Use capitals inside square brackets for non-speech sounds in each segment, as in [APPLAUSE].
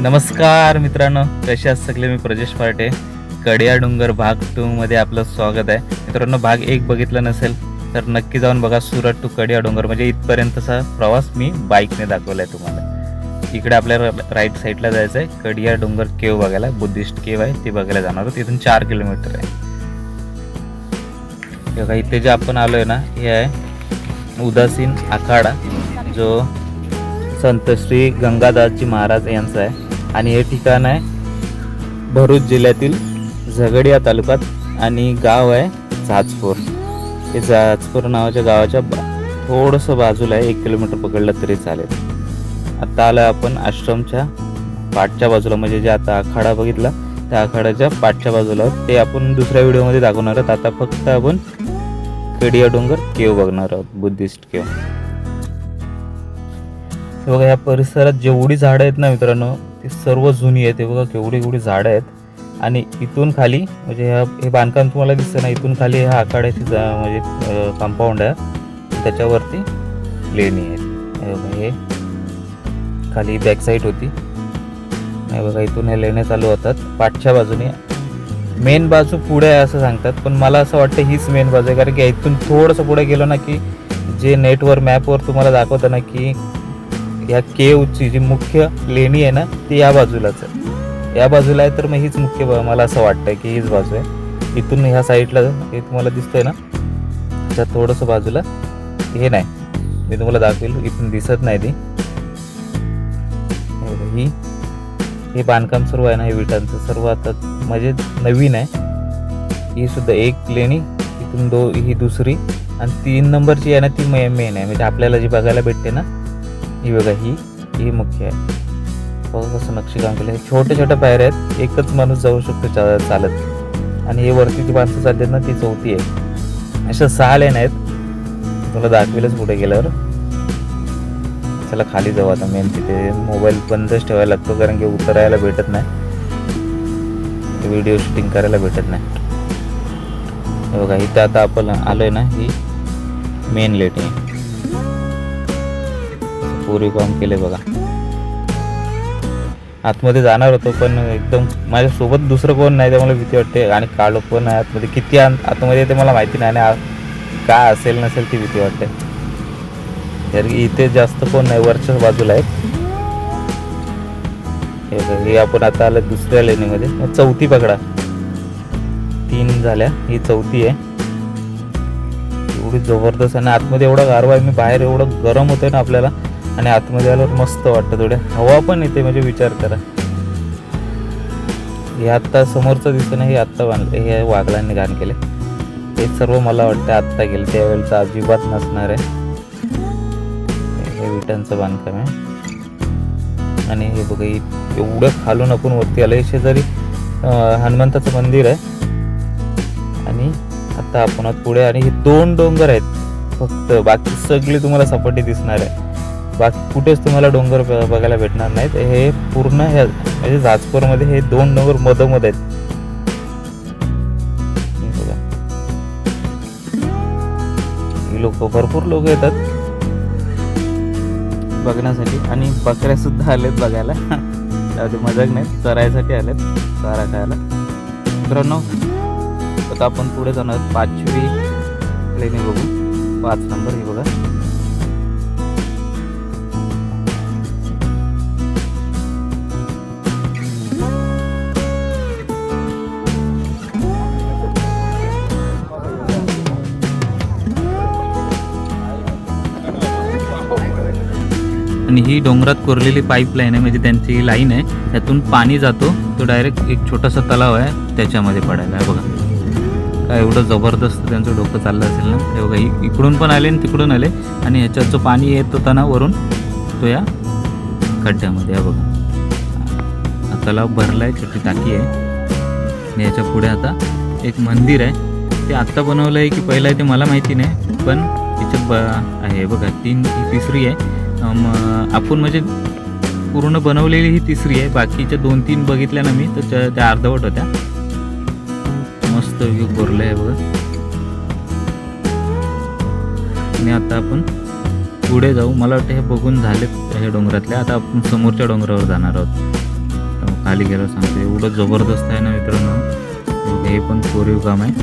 नमस्कार मित्रांनो कसे आज सगळे? मी प्रजेश पार्टे कडिया डोंगर भाग टू मध्ये आपलं स्वागत आहे. मित्रांनो भाग एक बघितला नसेल तर नक्की जाऊन बघा सुरत टू कडिया डोंगर. म्हणजे इथपर्यंतचा प्रवास मी बाईकने दाखवला आहे तुम्हाला. इकडे आपल्याला राईट साईडला जायचं आहे कडिया डोंगर केव बघायला. बुद्धिस्ट केव आहे ते बघायला जाणार आहोत. इथून चार किलोमीटर आहे. बघा इथे जे आपण आलोय ना हे आहे उदासीन आखाडा जो संत श्री गंगादासजी महाराज यांचा आहे. आणि हे ठिकाण आहे भरूच जिल्ह्यातील झगडिया तालुक्यात आणि गाव आहे झाजपूर. हे झाजपूर नावाच्या गावाच्या बा- थोडंसं बाजूला आहे एक किलोमीटर पकडलं तरी चालेल. आता आलं आपण आश्रमच्या पाठच्या बाजूला म्हणजे जे आता आखाडा बघितला त्या आखाड्याच्या पाठच्या बाजूला. आहोत. ते आपण दुसऱ्या व्हिडिओमध्ये दाखवणार आहोत. आता फक्त आपण केडिया डोंगर केव बघणार आहोत बुद्धिस्ट केव. बघा या परिसरात जेवढी झाडं आहेत ना मित्रांनो ती सर्व जुनी आहेत. हे बघा केवढी केवढी झाडं आहेत. आणि इथून खाली म्हणजे ह्या हे बांधकाम तुम्हाला दिसतं ना इथून खाली हा आखाड्याची जा म्हणजे कंपाऊंड आहे. त्याच्यावरती लेणी आहेत. हे खाली बॅक साईड होती. नाही बघा इथून हे लेण्या चालू होतात. पाठच्या बाजूने. मेन बाजू पुढे आहे असं सांगतात. पण मला असं वाटतं हीच मेन बाजू आहे. कारण की इथून थोडंसं पुढे गेलो ना की जे नेटवर मॅपवर तुम्हाला दाखवतं ना की या केवची जी मुख्य लेणी आहे ना ती या बाजूलाच आहे. या बाजूला आहे तर मग हीच मुख्य मला असं वाटतंय की हीच बाजू आहे. इथून ह्या साईडला हे तुम्हाला दिसतंय ना त्या थोडंसं बाजूला हे नाही. मी तुम्हाला दाखवेल इथून दिसत नाही ती. हे ही हे बांधकाम सर्व आहे ना हे विटांचं. सर्व आता म्हणजे नवीन आहे. ही सुद्धा एक लेणी इथून दो ही दुसरी. आणि तीन नंबरची आहे ना ती मेन आहे. म्हणजे आपल्याला जी बघायला भेटते ना ही बघा ही ही मुख्य आहे. बघा कसं नक्षीकाम केलं हे छोट्या छोट्या पायऱ्या आहेत. एकच माणूस जाऊ शकतो चालत. आणि हे वरती जी माणसं चालली आहेत ना ती चौथी आहे. अशा सहा लेन आहेत. तुला दाखवेलच पुढे गेल्यावर. चला खाली जाऊ आता मेन तिथे. मोबाईल बंदच ठेवायला लागतो कारण की उतरायला भेटत नाही. व्हिडिओ शूटिंग करायला भेटत नाही. बघा इथं आता आपण आलोय ना ही मेन लेट आहे. पूर्वी काम केले बघा. आतमध्ये जाणार होतो पण एकदम माझ्यासोबत दुसरं कोण नाही त्यामुळे भीती वाटते. आणि काळो पण आहे आतमध्ये. किती आतमध्ये ते मला माहिती नाही आणि काय असेल नसेल ती भीती वाटते. कारण की इथे जास्त कोण नाही वरच्या बाजूला आहेत हे आपण आता आलं दुसऱ्या लेणीमध्ये. मग चौथी पकडा. तीन झाल्या ही चौथी आहे. एवढी जबरदस्त आणि आतमध्ये एवढा गारवा आहे मी बाहेर एवढं गरम होतं ना आपल्याला. आणि आतमध्ये आल्यावर मस्त वाटतं थोड्या हवा पण येते म्हणजे विचार करा. हे आत्ता समोरचं दिसतं ना हे आत्ता बांधलं हे वाघलांनी घाण केले. हे सर्व मला वाटतं आत्ता गेलं त्यावेळेचं अजिबात नसणार आहे. हे विटांचं बांधकाम आहे. आणि हे बघा एवढं खालून आपण वरती आलं शेजारी हनुमंताचं मंदिर आहे. आणि आता आपण पुढे. आणि हे दोन डोंगर आहेत. फक्त बाकी सगळी तुम्हाला सपाटी दिसणार आहे. बाकी कुठेच तुम्हाला डोंगर ब- बघायला भेटणार नाहीत. हे पूर्ण ह्या म्हणजे जाजपूरमध्ये हे दोन डोंगर मधोमध आहेत. बघा. ही लोक भरपूर लोक येतात बघण्यासाठी. आणि बकऱ्या सुद्धा आलेत बघायला. [LAUGHS] त्यामध्ये मजाक नाही. चरायसाठी आलेत चारा खायला. मित्रांनो आता आपण पुढे जाणार. पाचवी लेणी बघू. पाच नंबर हे बघा. आणि ही डोंगरात कोरलेली पाईपलाईन आहे म्हणजे त्यांची लाईन आहे. त्यातून पाणी जातो तो डायरेक्ट एक छोटासा तलाव आहे त्याच्यामध्ये पडायला आहे. बघा. काय एवढं जबरदस्त त्यांचं डोकं चाललं असेल ना? हे बघा इकडून पण आले आणि तिकडून आले. आणि ह्याच्यात जो पाणी येत होता ना वरून तो या खड्ड्यामध्ये आहे बघा. हा तलाव भरला आहे छोटी टाकी आहे. आणि याच्यापुढे आता एक मंदिर आहे. ते आत्ता बनवलं आहे की पहिलं आहे ते मला माहिती नाही पण याच्यात ब आहे बघा तीन ही तिसरी आहे. आपण म्हणजे पूर्ण बनवलेली ही तिसरी आहे. बाकीच्या दोन तीन बघितल्या ना मी तर त्या- अर्धवट होत्या. मस्त भरलं आहे बघ. आणि आता आपण पुढे जाऊ. मला वाटतं हे बघून झालेत हे डोंगरातले. आता आपण समोरच्या डोंगरावर जाणार आहोत. खाली गेलं सांगतो. एवढं जबरदस्त आहे ना मित्रांनो. हे पण कोरीव काम आहे.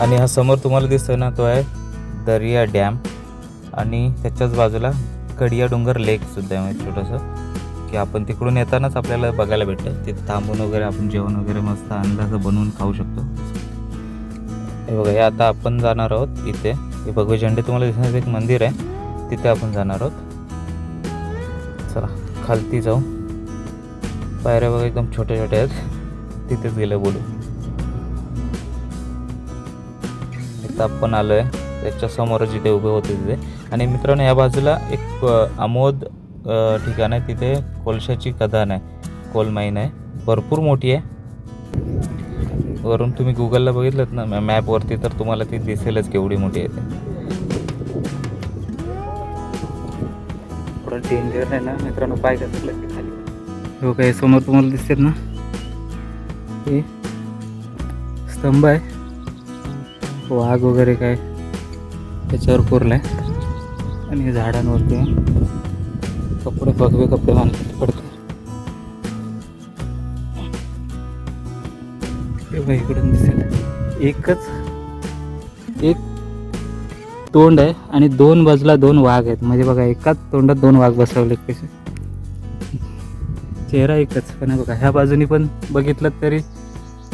आणि हा समोर तुम्हाला दिसतोय ना तो आहे दर्या डॅम. आणि त्याच्याच बाजूला कडिया डोंगर लेकसुद्धा आहे म्हणजे छोटंसं की आपण तिकडून येतानाच आपल्याला बघायला भेटतं. तिथे थांबून वगैरे आपण जेवण वगैरे मस्त अंदाज बनवून खाऊ शकतो. हे बघा हे आता आपण जाणार आहोत इथे. हे भगवे झेंडे तुम्हाला दिसण्याचं एक मंदिर आहे. तिथे आपण जाणार आहोत. चला खालती जाऊ. पायऱ्या बघा एकदम छोट्या छोट्या आहेत. तिथेच गेलं बोलू. इथं आपण आलो आहे त्याच्यासमोर जिथे उभे होते तिथे. आणि मित्रांनो या बाजूला एक आमोद ठिकाण आहे. तिथे कोळशाची खदान आहे. कोल माईन आहे. भरपूर मोठी आहे. वरून तुम्ही गुगलला बघितलं ना मॅपवरती तर तुम्हाला ती दिसेलच केवढी मोठी आहे ते. थोडं डेंजर आहे ना मित्रांनो पाय घसरलं की खाली. हो काय समोर तुम्हाला दिसतात ना? हे स्तंभ आहे. वाघ वगैरे काय त्याच्यावर कोरलाय. आणि हे झाडांवरती कपडे भगवे कपडे बांधले पडते इकडून दिसेल. एकच एक तोंड आहे आणि दोन बाजूला दोन वाघ आहेत. म्हणजे बघा एकाच तोंडात दोन वाघ बसवले कसे. चेहरा एकच. पण बघा ह्या बाजूनी पण बघितलं तरी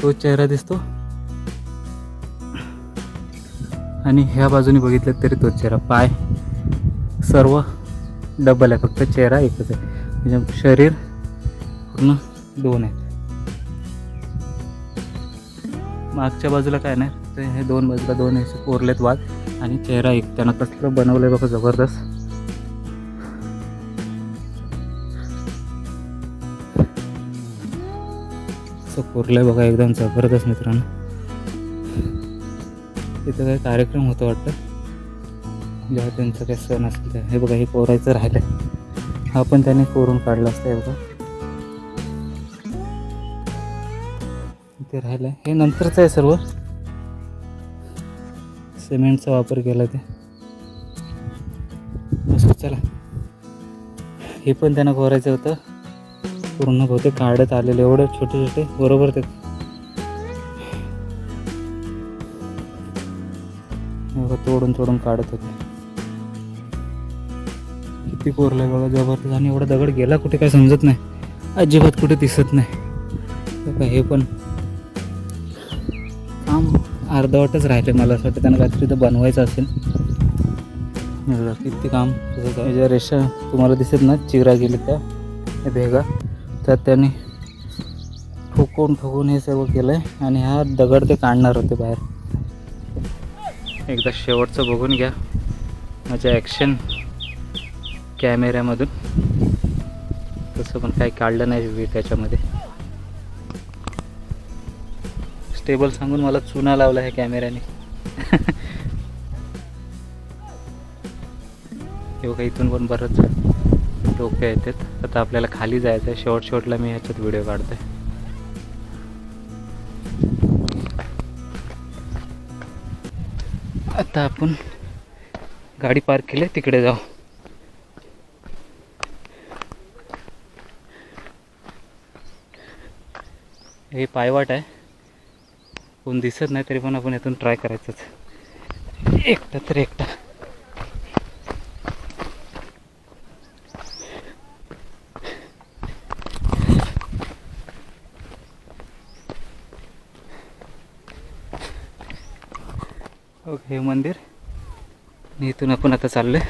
तो चेहरा दिसतो. आणि ह्या बाजूने बघितलं तरी तो चेहरा. पाय. सर्व डबल आहे. फक्त चेहरा एकच आहे. म्हणजे शरीर पूर्ण दोन आहेत. मागच्या बाजूला काय नाही ते हे दोन बाजूला दोन असे कोरलेत वाघ आणि चेहरा एक. त्यानं कसलं बनवलंय बघा जबरदस्त. कोरलं कोरलंय बघा एकदम जबरदस्त मित्रांनो. तिथं काही कार्यक्रम होतो वाटतं? जेव्हा त्यांचं काही सण असेल ते हे बघा हे कोरायचं राहिलं हा पण त्याने कोरून काढला असतं हे बघा. ते राहिलं हे नंतरचं आहे सर्व. सिमेंटचा वापर केला ते. असं चला. हे पण त्यांना कोरायचं होतं. पूर्ण बहुतेक काढत आलेले. एवढे छोटे छोटे. बरोबर ते. बघा तोडून तोडून काढत होते. किती कोरलंय बघा जबरदस्त. आणि एवढा दगड गेला कुठे काय समजत नाही. अजिबात कुठे दिसत नाही. बघा हे पण काम अर्धवटच राहिले मला असं वाटतं. त्यांना काहीतरी तर बनवायचं असेल. किती काम. ज्या रेषा तुम्हाला दिसत ना चिरा गेली त्या भेगा. त्यात त्यांनी ठोकून ठोकून हे सर्व केलं आहे आणि हा दगड ते काढणार होते बाहेर. एकदा शेवटचं बघून घ्या. माझ्या ॲक्शन कॅमेऱ्यामधून. तसं पण काही काढलं नाही व्ही त्याच्यामध्ये. स्टेबल सांगून मला चुना लावला आहे कॅमेऱ्याने. हे बघा इथून पण बरंच डोके येतात. आता आपल्याला खाली जायचं आहे. शेवट शेवटला मी ह्याच्यात व्हिडिओ काढतोय. आता आपण गाडी पार्क केली. तिकडे जाऊ. हे पायवाट आहे. कोण दिसत नाही तरी पण आपण इथून ट्राय करायचंच. एकटा तर एकटा. ओके हे मंदिर. आणि इथून आपण आता चाललोय.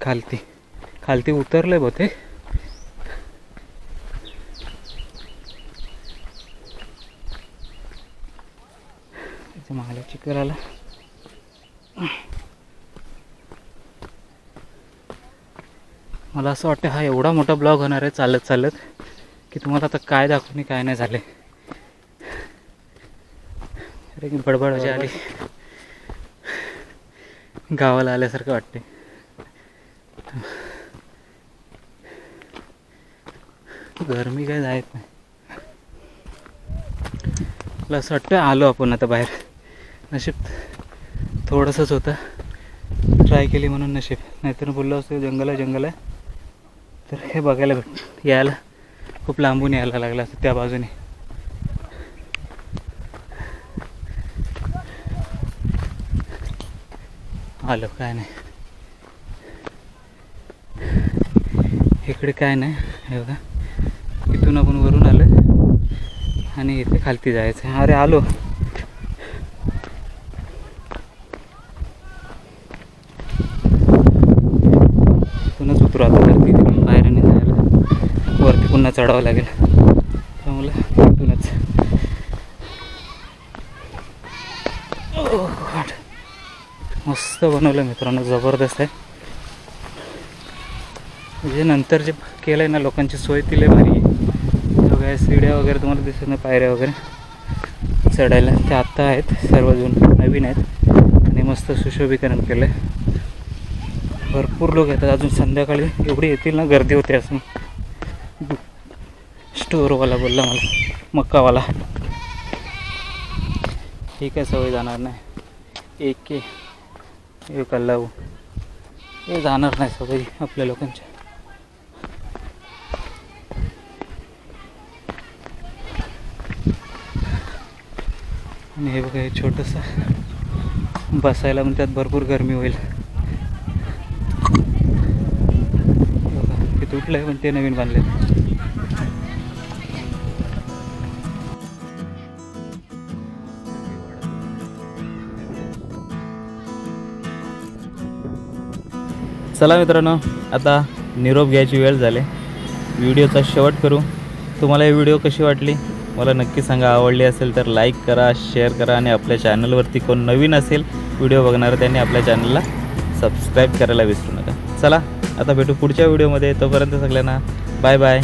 खालती. खालती उतरलंय बहुतेक. मला असं वाटतं हा एवढा मोठा ब्लॉग होणार आहे चालत चालत की तुम्हाला आता काय दाखवणे काय नाही झाले. अरे की बडबड मजा आली. गावाला आल्यासारखं वाटते. गरमी काय जायत नाही. मला असं वाटतं आलो आपण आता बाहेर. नशीब थोडंसंच होतं. ट्राय केली म्हणून नशीब. नाहीतर बोललो असतो जंगल आहे जंगल आहे. तर हे बघायला भेट यायला. खूप लांबून यायला लागलं असं त्या बाजूने. आलो काय नाही. इकडे काय नाही. हे बघा. इथून आपण वरून आलो. आणि इथे खालती जायचं अरे आलो पुन्हाच उतरू आता वरती तिकडून पायऱ्याने जायला वरती पुन्हा चढावं लागेल. त्यामुळे इथूनच मस्त बनवलं मित्रांनो जबरदस्त आहे. म्हणजे नंतर जे केलं आहे ना लोकांची सोय तिले भारी आहे. सीड्या वगैरे तुम्हाला दिसत नाही पायऱ्या वगैरे. चढायला त्या आत्ता आहेत सर्वजण नवीन आहेत. आणि मस्त सुशोभीकरण केलं आहे भरपूर लोक येतात अजून संध्याकाळी एवढी येतील ना गर्दी होते असं. स्टोअरवाला बोलला मला मक्कावाला. ठीक आहे सवय जाणार नाही. एक के एक लावू हे जाणार नाही सवय आपल्या लोकांच्या. आणि हे बघा हे छोटंसं बसायला पण त्यात भरपूर गरमी होईल. बघा, ते तुटलं आहे पण ते नवीन बांधले चला मित्रांनो आता निरोप घ्यायची वेळ झाली. व्हिडिओचा शेवट करू. तुम्हाला ही व्हिडिओ कशी वाटली? मला नक्की सांगा. आवडली असेल तर लाईक करा शेअर करा आणि आपल्या चॅनलवरती कोण नवीन असेल व्हिडिओ बघणार त्यांनी आपल्या चॅनलला सबस्क्राईब करायला विसरू नका. चला आता भेटू पुढच्या व्हिडिओमध्ये. तोपर्यंत सगळ्यांना बाय बाय